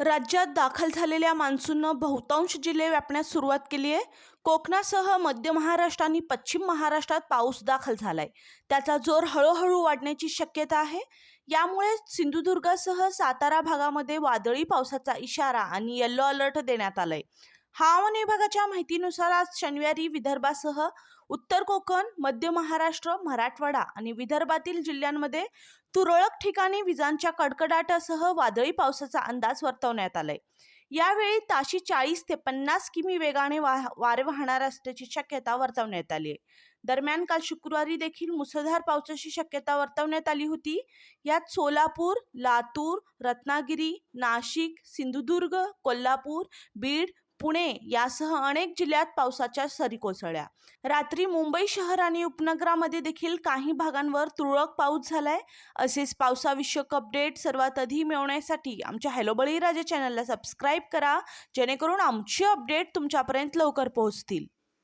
राज्यात दाखल झालेल्या मान्सूननं बहुतांश जिल्हे व्यापण्यास सुरुवात केली आहे. कोकणासह मध्य महाराष्ट्र आणि पश्चिम महाराष्ट्रात पाऊस दाखल झालाय. त्याचा जोर हळूहळू वाढण्याची शक्यता आहे. यामुळे सिंधुदुर्गासह सातारा भागामध्ये वादळी पावसाचा इशारा आणि येल्लो अलर्ट देण्यात आलाय. हवामान विभागाच्या माहितीनुसार आज शनिवारी विदर्भासह उत्तर कोकण मध्य महाराष्ट्र मराठवाडा आणि विदर्भातील जिल्ह्यांमध्ये तुरळक ठिकाणी विजांच्या कडकडाटासह वादळी पावसाचा अंदाज वर्तवण्यात आलाय. यावेळी ताशी चाळीस ते पन्नास किमी वेगाने वा वारे वाहणार असल्याची शक्यता वर्तवण्यात आली आहे. दरम्यान काल शुक्रवारी देखील मुसळधार पावसाची शक्यता वर्तवण्यात आली होती. यात सोलापूर लातूर रत्नागिरी नाशिक सिंधुदुर्ग कोल्हापूर बीड पुणे यासह अनेक जिल्ह्यात पावसाच्या सरी कोसळल्या. रात्री मुंबई शहर आणि उपनगरामध्ये देखील काही भागांवर तुरळक पाऊस झालाय. असेच पावसाविषयक अपडेट सर्वात आधी मिळवण्यासाठी आमच्या हॅलो बळीराजा चॅनलला सबस्क्राईब करा. जेणेकरून आमचे अपडेट तुमच्यापर्यंत लवकर पोहोचतील.